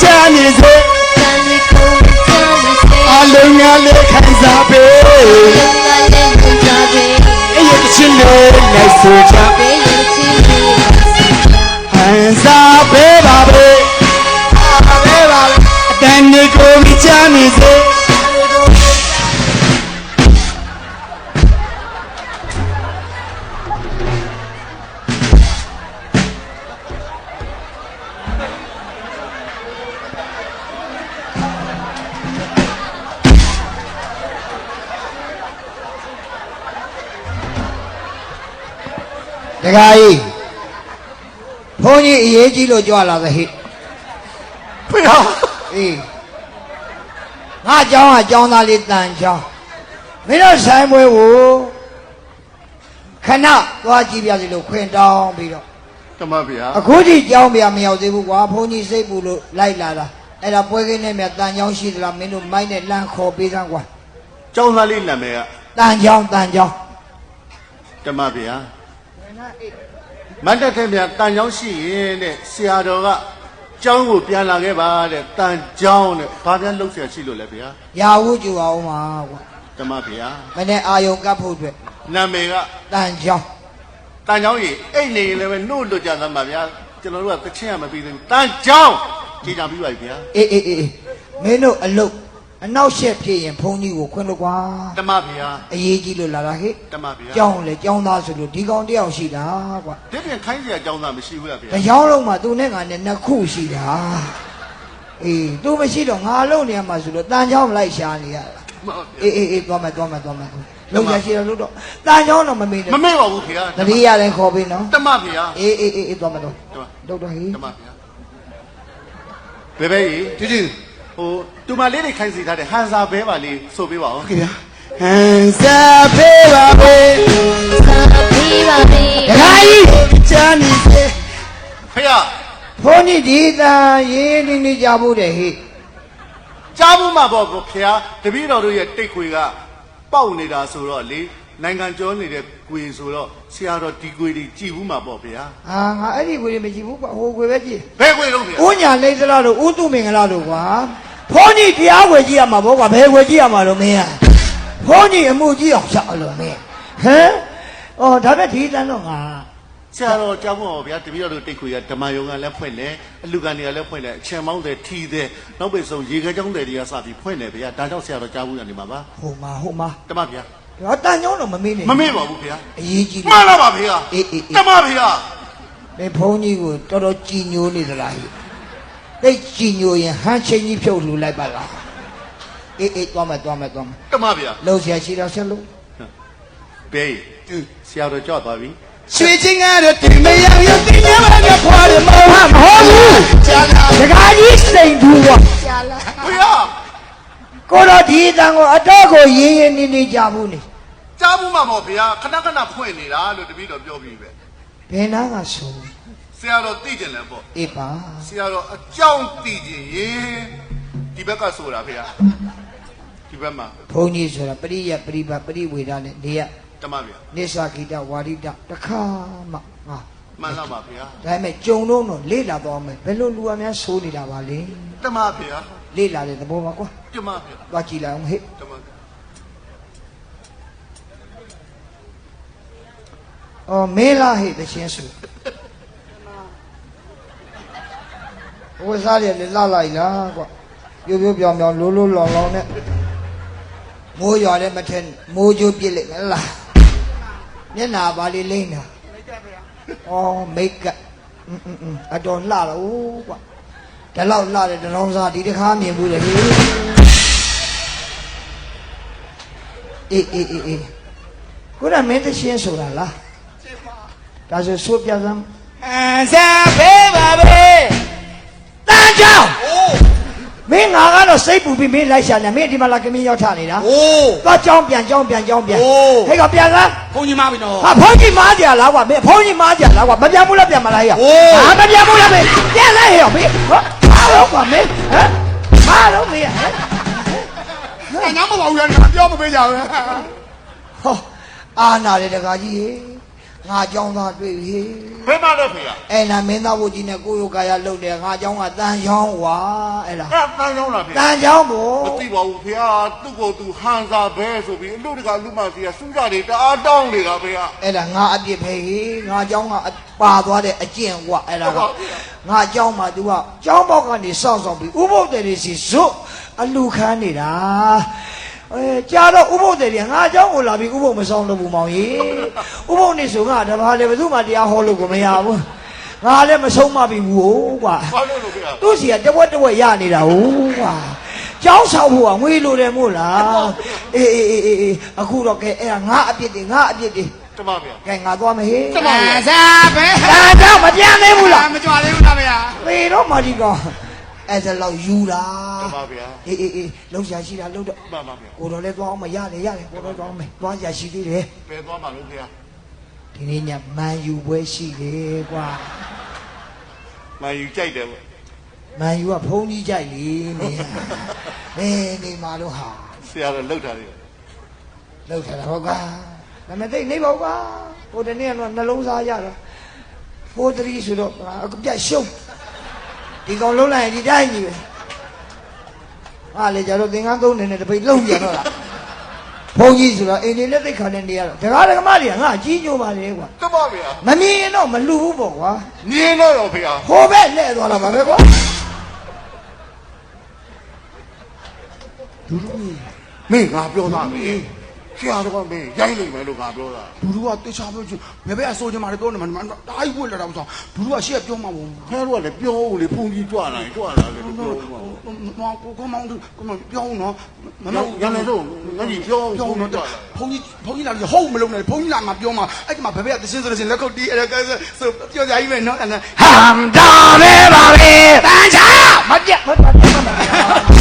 ချနေစေတန်လေးကိုချမ်းနေစေအလုံးများလေးခံစားပေလုံးကလေးကိုကြပဲအဲ့ရချင်းလေးလိုက်ဆိုချဘေးရချင်းလေးခံစားပေးပါပဲ တခါကြီးဘုန်းကြီးအရေးကြီးလို့ကြွလာသဟိ ဖေဟာ အေးငါเจ้าကเจ้าသားလေးတန်เจ้าမင်းတို့ဆိုင်ပွဲကိုခဏသွားကြည့်ပြစီလို့ခွင်တောင်းပြီးတော့ တမဗျာ အခုထိเจ้าမရမရောက်သေးဘူးကွာဘုန်းကြီးစိတ်ပူလို့လိုက်လာတာအဲ့ဒါပွဲကင်းနဲ့မြတ်တန်เจ้าရှိသလားမင်းတို့မိုက်နဲ့လမ်းခေါ်ပေးစမ်းကွာ ကျောင်းသားလေးနာမည်က တန်เจ้าတန်เจ้า တမဗျာ မတ်တက်ထက်မြန်တန်ချောင်းရှိရင်တဲ့ဆရာတော်ကကျောင်းကိုပြန်လာခဲ့ပါတဲ့တန်ချောင်းတဲ့ဘာပြန်လှုပ်ဆရာရှိလို့လဲဗျာရာဝုကျူအောင်ပါကွာတမဗျာမနေ့အာယုံကပ်ဖို့အတွက်နာမည်ကတန်ချောင်းတန်ချောင်းကြီးအိတ်နေရင်လည်းပဲနှုတ်လွတ်ကြသမှာဗျာကျွန်တော်တို့ကတချင်းရမပြီးသေးဘူးတန်ချောင်းကြည်ကြပြီးပါပြီဗျာအေးအေးအေးမင်းတို့အလုတ် အနောက်ရှက်ဖြစ်ရင်ဘုန်းကြီးကိုခွင့်လို့ကွာတမဗျာအရေးကြီးလို့လာတာဟဲ့တမဗျာကြောင်းလေကြောင်းသားဆိုလို့ဒီကောင်တယောက်ရှိတာကွာဒီပြင်ခိုင်းစရာကျောင်းသားမရှိဘူးလားဗျာတကြောင်းလုံးမှာသူနဲ့ငါနဲ့နှစ်ခုရှိတာအေးသူမရှိတော့ငါလုံးနေရမှာဆိုလို့တန်ချောင်းလိုက်ရှာနေရတာအေးအေးအေးသွားမယ်သွားမယ်သွားမယ်လုံးရရှိတော့လို့တော့တန်ချောင်းတော့မမေ့နဲ့မမေ့ပါဘူးဗျာတတိယလည်းခေါ်ပေးနော်တမဗျာအေးအေးအေးအေးသွားမယ်တော့တမတော့တော့ဟေးတမဗျာဘယ်ပဲကြီးတူတူ ဟိုတူမလေးတွေခိုင်းစီထားတဲ့ဟန်စာဘဲပါလေးဆိုပေးပါဦးခင်ဗျာဟန်စာပေးပါပဲသာပေးပါဘေးဒကာကြီးချမ်းနေစေဖေရဘုန်းကြီးဒီသာရေးနေနေကြဖို့တဲ့ဟိကြားမှုမှာပေါ့ကိုဖေရတပည့်တော်တို့ရဲ့တိတ်ခွေကပေါက်နေတာဆိုတော့လေ နိုင်ငံကျော်နေတဲ့ကွေဆိုတော့ဆရာတော်ဒီကွေတွေကြည်ဘူးမှာပေါ့ဖေရအာငါအဲ့ဒီကိုယ်မကြည့်ဘူးကွာဟိုကိုယ်ပဲကြည့်ဘယ်ကွေတော့ဖေရဦးညာလိမ့်သလားတို့ဦးသူမင်္ဂလာတို့ကွာဘုန်းကြီးတရားဝယ်ကြည့်ရမှာဘောကွာဘယ်ဝယ်ကြည့်ရမှာလို့မင်းอ่ะဘုန်းကြီးအမှုကြီးအောင်ရှောက်လို့မင်းဟမ်အော်ဒါပဲဒီတန်းတော့ငါဆရာတော်ကြားမှုပါဗျာတပည့်တော်တို့တိတ်ခွေကဓမ္မယုံကလည်းဖွင့်တယ်အလူကန်တွေကလည်းဖွင့်တယ်အချင်မောင်းတယ်ထီတယ်နောက်ပိတ်ဆုံးရေခဲကြောင်းတယ်တွေကစပြီးဖွင့်တယ်ဗျာဒါကြောင့်ဆရာတော်ကြားဘူးရနေမှာပါဟိုမှာဟိုမှာတမဗျာ ဒါတန်ညောင်းတော့မမေ့နဲ့မမေ့ပါဘူးဗျာအရေးကြီးမှန်လားပါဖေရအေးအေးအေးတမဖေရမင်းဘုန်းကြီးကိုတော်တော်ကြည်ညိုနေသလားဟိတိတ်ကြည်ညိုရင်ဟန်းချင်းကြီးဖြုတ်လူလိုက်ပါလားအေးအေးသွားမယ်သွားမယ်သွားမယ်တမဗျာလှုပ်ရှားရှိတော့ဆက်လို့ဘေးဆရာတော်ကြောက်သွားပြီရွှေချင်းကားတော့တင်မရောက်ရတင်ရမှာကဖွာတယ်မဟုတ်မဟုတ်ဘူးကြာလာဒကာကြီးစိန်သူပေါ့ဖေရ ကိုတော့ဒီအတန်ကိုအတော့ကိုရင်းရင်းနေနေကြဘူးနေကြားမှုမှာပေါ့ဗျာခဏခဏဖွင့်နေတာလို့တပည့်တော်ပြောပြီးပဲဘယ်နာကဆိုဆရာတော်သိကျင်တယ်ပေါ့အေးပါဆရာတော်အကြောင်းသိကျင်ရင်ဒီဘက်ကဆိုတာဖေရဒီဘက်မှာဘုန်းကြီးဆိုတာပရိယပရိပါပရိဝေဒနဲ့နေရတမဗျာနိစ္စခိတဝါရိတတခါမှငါမှန်လားပါဖေရဒါပေမဲ့ကြုံလုံးတော့လေ့လာတော့မယ်ဘယ်လိုလူအများဆိုးနေတာပါလဲတမဖေရ လေ့လာတဲ့သဘောပါကွာတမန်ဗျာသွားကြည့်လိုက်အောင်ဟဲ့တမန်အော်မဲလာဟဲ့တခြင်းစုဝယ်စားရလေလာလိုက်လားကွာပြိုးပြိုးပြောင်ပြောင်လိုးလိုးလောင်လောင်နဲ့မိုးရွာလည်းမထင်မိုးကြိုးပြစ်လိုက်မလားမျက်နာပါလေးလိမ့်တာဩမိတ်ကအတော်လှတော့ကွာ ဒီလောက်လှတဲ့တလုံးစားဒီတစ်ခါမြင်ဘူးလေအေးအေးအေးအေးကိုရမင်းတရှင်းဆိုတာလားဒါဆိုဆိုပြစမ်းအန်စာဖေးပါပဲတန်းချောင်းမင်းငါကတော့စိတ်ပူပြီးမင်းလိုက်ရှာနေမင်းဒီမှာလာကမင်းရောက်ထနေတာအိုးသွားကြောင်းပြန်ကြောင်းပြန်ကြောင်းပြန်ဟဲ့ကပြန်လားဘုန်းကြီးမားပြီနော်ဟာဘုန်းကြီးမားကြလားကွာမင်းဘုန်းကြီးမားကြလားကွာမပြန်ဘူးလားပြန်မလားဟဲ့အိုးဟာမပြန်ဘူးလားမင်းပြန်လဲဟဲ့ဟော တော့ကွာမင်းဟမ်မားတော့မင်းဟမ်အညာမပါဘူးရပြောမပေးကြဘူးဟောအာနာတဲ့တကားကြီးဟေ ငါကြောင်းသားတွေ့ပြီဘယ်မှာလဲဖေ။အဲ့ဒါမင်းသားဝကြီးနဲ့ကိုယ့်ရုပ်ကာယလှုပ်တယ်ငါကြောင်းကတန်ချောင်းွာအဲ့ဒါအဲ့တန်းရောက်လားဖေ။တန်ချောင်းကိုမသိပါဘူးဖေ။သူ့ကိုယ်သူဟန်စာပဲဆိုပြီးအလို့တကလူမစီကစူးကြတယ်တအားတောင်းနေတာဖေ။အဲ့ဒါငါအပြစ်ပဲငါကြောင်းကပါသွားတဲ့အကျင့်ွာအဲ့ဒါကငါကြောင်းမှာ तू ကကြောင်းပေါက်ကနေစောင့်ဆောင်ပြီးဥပုပ်တယ်တွေစီဇွတ်အလူခန်းနေတာ။ အဲကြာတော့ဥပုပ်တယ်တွေငါเจ้าကိုလာပြီးဥပုပ်မဆောင်လို့ဘူးမောင်ကြီးဥပုပ်နေဆိုငါတပါးလည်းဘယ်သူမှတရားဟောလို့ကိုမရဘူးငါလည်းမဆုံးမပြီဘူးကွာ ဘာလို့လို့ဖေဟာ သူ့စီကတဝက်တဝက်ရနေတာဟုတ်ကွာကျောင်းဆောင်ဖို့ကငွေလိုတယ်မို့လားအေးအေးအေးအေးအေးအခုတော့ကဲအဲ့ဒါငါအပြစ်တွေငါအပြစ်တွေ တမဖေဟာ ကဲငါသွားမယ်ဟေး တမစာပဲ ဒါကြောင့်မပြန်သေးဘူးလား မကြွသေးဘူးလားဗျာ သေတော့မာဒီကောင် အဲ့ဒါလောက်ယူတာတမဖေဟာအေးအေးအေးလုံးရှာရှိတာလုံးတော့မှန်ပါဖေဟာကိုတော်လည်းသွားအောင်မရတယ်ရတယ်ကိုတော်သွားအောင်မယ်သွားရှာရှိသေးတယ်ဘယ်သွားမှာလို့ဖေဟာဒီနေ့ညမန်ယူပွဲရှိတယ်ကွာမယူကြိုက်တယ်ပေါ့မန်ယူကဖုန်းကြီးကြိုက်လေနေနေနေမှာလို့ဟာဆရာတော့လှုပ်တာလေလောက်ထားတာဟုတ်ကွာဒါပေမဲ့သိနေပါဘူးကွာဟိုတနေ့ကတော့နှလုံးသားရတော့ဖိုးတရီဆိုတော့အခုပြတ်ရှုံး ဒီကောင်လုံးလိုက်ရင်ဒီတိုင်းကြီးပဲဟာလေကြတော့သင်္ကန်းသုံးနေနဲ့တပိတ်လုံးပြန်တော့လားဘုန်းကြီးဆိုတော့အိမ်နေလက်သိခါနဲ့နေရတော့ဒကာဒကမတွေကငါကြီးညိုပါလေကွာတမဖေဟာမမြင်ရင်တော့မလူဘူးပေါ့ကွာညင်းတော့ရောဖေဟာဟိုဘက်လဲသွားတာပါပဲကွာမင်းငါပြောတာပဲဆ ကျားတော့မေးရိုက်လိမ့်မယ်လို့ငါပြောတာဒူဒူကတေချာပြောချင်ဘယ်ဘက်အစိုးချင်မှလည်းပြောနေမှာတအားကြီးဝက်လာတာဆိုဒူဒူကရှေ့ကပြောမှာပေါ့ခဲတော့လည်းပြောဦးလေဖုန်ကြီးကြွလာရင်ကြွလာလေပြောဦးမှာမောင်ကိုကမောင်ကမောင်ပြောဦးနော်မမောင်ရန်လေတော့ငါကြီးပြောဦးပြောဦးနော်ဖုန်ကြီးဖုန်ကြီးလာလို့ဟုတ်မလုံးနဲ့ဖုန်ကြီးလာမှာပြောမှာအဲ့ဒီမှာဘယ်ဘက်ကသင်းစရစင်လက်ခုပ်တီးအဲ့ဒါဆိုပြောကြကြီးပဲနော်ဟမ်ဒါပဲပါပဲတန်ချာမပြတ်မပြတ်